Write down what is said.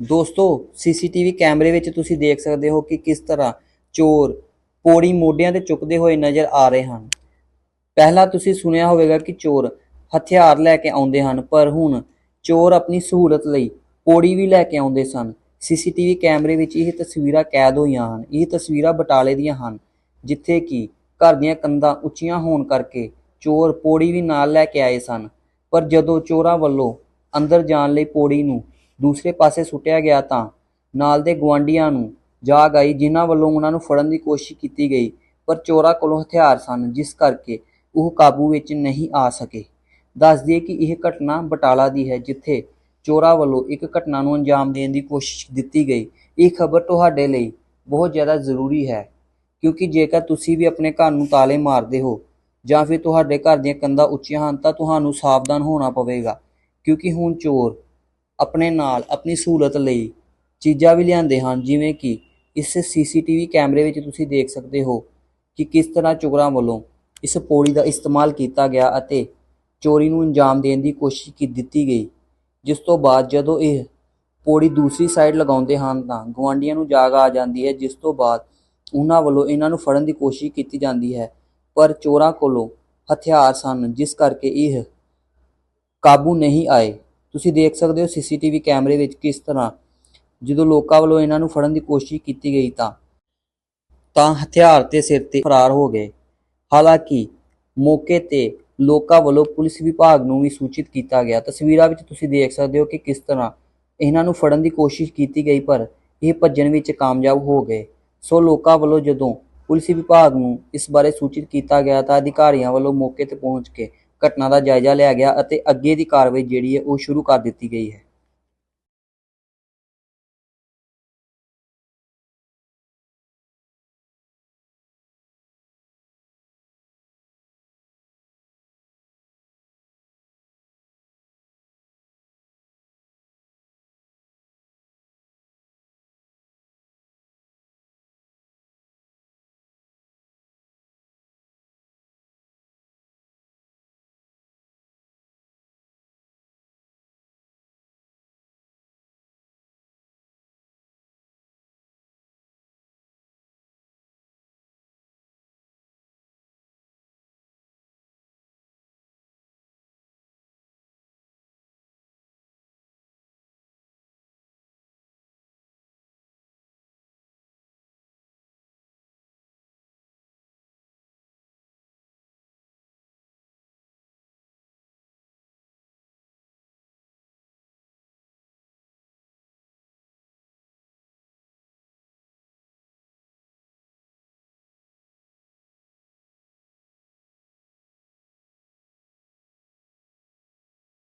ਦੋਸਤੋ, ਸੀਸੀਟੀਵੀ ਕੈਮਰੇ ਵਿੱਚ ਤੁਸੀਂ ਦੇਖ ਸਕਦੇ ਹੋ ਕਿ ਕਿਸ ਤਰ੍ਹਾਂ ਚੋਰ ਪੌੜੀ ਮੋਢਿਆਂ ਤੇ ਚੁੱਕਦੇ ਹੋਏ ਨਜ਼ਰ ਆ ਰਹੇ ਹਨ। ਪਹਿਲਾਂ ਤੁਸੀਂ ਸੁਣਿਆ ਹੋਵੇਗਾ ਕਿ ਚੋਰ ਹਥਿਆਰ ਲੈ ਕੇ ਆਉਂਦੇ ਹਨ, ਪਰ ਹੁਣ ਚੋਰ ਆਪਣੀ ਸਹੂਲਤ ਲਈ ਪੌੜੀ ਵੀ ਲੈ ਕੇ ਆਉਂਦੇ ਸਨ। ਸੀਸੀਟੀਵੀ ਕੈਮਰੇ ਵਿੱਚ ਇਹ ਤਸਵੀਰਾਂ ਕੈਦ ਹੋਈਆਂ ਹਨ। ਇਹ ਤਸਵੀਰਾਂ ਬਟਾਲੇ ਦੀਆਂ ਹਨ, ਜਿੱਥੇ ਕਿ ਘਰ ਦੀਆਂ ਕੰਧਾਂ ਉੱਚੀਆਂ ਹੋਣ ਕਰਕੇ ਚੋਰ ਪੌੜੀ ਵੀ ਨਾਲ ਲੈ ਕੇ ਆਏ ਸਨ। ਪਰ ਜਦੋਂ ਚੋਰਾਂ ਵੱਲੋਂ ਅੰਦਰ ਜਾਣ ਲਈ ਪੌੜੀ ਨੂੰ ਦੂਸਰੇ ਪਾਸੇ ਸੁੱਟਿਆ ਗਿਆ ਤਾਂ ਨਾਲ ਦੇ ਗਵਾਂਢੀਆਂ ਨੂੰ ਜਾਗ ਆਈ, ਜਿਨ੍ਹਾਂ ਵੱਲੋਂ ਉਹਨਾਂ ਨੂੰ ਫੜਨ ਦੀ ਕੋਸ਼ਿਸ਼ ਕੀਤੀ ਗਈ, ਪਰ ਚੋਰਾਂ ਕੋਲੋਂ ਹਥਿਆਰ ਸਨ, ਜਿਸ ਕਰਕੇ ਉਹ ਕਾਬੂ ਵਿੱਚ ਨਹੀਂ ਆ ਸਕੇ। ਦੱਸ ਦਈਏ ਕਿ ਇਹ ਘਟਨਾ ਬਟਾਲਾ ਦੀ ਹੈ, ਜਿੱਥੇ ਚੋਰਾਂ ਵੱਲੋਂ ਇੱਕ ਘਟਨਾ ਨੂੰ ਅੰਜਾਮ ਦੇਣ ਦੀ ਕੋਸ਼ਿਸ਼ ਦਿੱਤੀ ਗਈ। ਇਹ ਖਬਰ ਤੁਹਾਡੇ ਲਈ ਬਹੁਤ ਜ਼ਿਆਦਾ ਜ਼ਰੂਰੀ ਹੈ, ਕਿਉਂਕਿ ਜੇਕਰ ਤੁਸੀਂ ਵੀ ਆਪਣੇ ਘਰ ਨੂੰ ਤਾਲੇ ਮਾਰਦੇ ਹੋ ਜਾਂ ਫਿਰ ਤੁਹਾਡੇ ਘਰ ਦੀਆਂ ਕੰਧਾਂ ਉੱਚੀਆਂ ਹਨ, ਤਾਂ ਤੁਹਾਨੂੰ ਸਾਵਧਾਨ ਹੋਣਾ ਪਵੇਗਾ, ਕਿਉਂਕਿ ਹੁਣ ਚੋਰ ਆਪਣੇ ਨਾਲ ਆਪਣੀ ਸਹੂਲਤ ਲਈ ਚੀਜ਼ਾਂ ਵੀ ਲਿਆਂਦੇ ਹਨ, ਜਿਵੇਂ ਕਿ ਇਸ ਸੀਸੀਟੀਵੀ ਕੈਮਰੇ ਵਿੱਚ ਤੁਸੀਂ ਦੇਖ ਸਕਦੇ ਹੋ ਕਿ ਕਿਸ ਤਰ੍ਹਾਂ ਚੋਰਾਂ ਵੱਲੋਂ ਇਸ ਪੌੜੀ ਦਾ ਇਸਤੇਮਾਲ ਕੀਤਾ ਗਿਆ ਅਤੇ ਚੋਰੀ ਨੂੰ ਅੰਜਾਮ ਦੇਣ ਦੀ ਕੋਸ਼ਿਸ਼ ਕੀ, ਦਿੱਤੀ ਗਈ। ਜਿਸ ਤੋਂ ਬਾਅਦ ਜਦੋਂ ਇਹ ਪੌੜੀ ਦੂਸਰੀ ਸਾਈਡ ਲਗਾਉਂਦੇ ਹਨ ਤਾਂ ਗਵਾਂਢੀਆਂ ਨੂੰ ਜਾਗ ਆ ਜਾਂਦੀ ਹੈ, ਜਿਸ ਤੋਂ ਬਾਅਦ ਉਹਨਾਂ ਵੱਲੋਂ ਇਹਨਾਂ ਨੂੰ ਫੜਨ ਦੀ ਕੋਸ਼ਿਸ਼ ਕੀਤੀ ਜਾਂਦੀ ਹੈ। ਪਰ ਚੋਰਾਂ ਕੋਲੋਂ ਹਥਿਆਰ ਸਨ, ਜਿਸ ਕਰਕੇ ਇਹ ਕਾਬੂ ਨਹੀਂ ਆਏ। ਤੁਸੀਂ ਦੇਖ ਸਕਦੇ ਹੋ ਸੀਸੀਟੀਵੀ ਕੈਮਰੇ ਵਿੱਚ ਕਿਸ ਤਰ੍ਹਾਂ ਜਦੋਂ ਲੋਕਾਂ ਵੱਲੋਂ ਇਹਨਾਂ ਨੂੰ ਫੜਨ ਦੀ ਕੋਸ਼ਿਸ਼ ਕੀਤੀ ਗਈ ਤਾਂ ਤਾਂ ਹਥਿਆਰ ਤੇ ਸਿਰ ਤੇ ਫਰਾਰ ਹੋ ਗਏ। ਹਾਲਾਂਕਿ ਮੌਕੇ ਤੇ ਲੋਕਾਂ ਵੱਲੋਂ ਪੁਲਿਸ ਵਿਭਾਗ ਨੂੰ ਵੀ ਸੂਚਿਤ ਕੀਤਾ ਗਿਆ। ਤਸਵੀਰਾਂ ਵਿੱਚ ਤੁਸੀਂ ਦੇਖ ਸਕਦੇ ਹੋ ਕਿ ਕਿਸ ਤਰ੍ਹਾਂ ਇਹਨਾਂ ਨੂੰ ਫੜਨ ਦੀ ਕੋਸ਼ਿਸ਼ ਕੀਤੀ ਗਈ, ਪਰ ਇਹ ਭੱਜਣ ਵਿੱਚ ਕਾਮਯਾਬ ਹੋ ਗਏ। ਸੋ ਲੋਕਾਂ ਵੱਲੋਂ ਜਦੋਂ ਪੁਲਿਸ ਵਿਭਾਗ ਨੂੰ ਇਸ ਬਾਰੇ ਸੂਚਿਤ ਕੀਤਾ ਗਿਆ ਤਾਂ ਅਧਿਕਾਰੀਆਂ ਵੱਲੋਂ ਮੌਕੇ ਤੇ ਪਹੁੰਚ ਕੇ ਘਟਨਾ ਦਾ ਜਾਇਜ਼ਾ ਲਿਆ ਗਿਆ ਅਤੇ ਅੱਗੇ ਦੀ ਕਾਰਵਾਈ ਜਿਹੜੀ ਹੈ ਉਹ ਸ਼ੁਰੂ ਕਰ ਦਿੱਤੀ ਗਈ ਹੈ।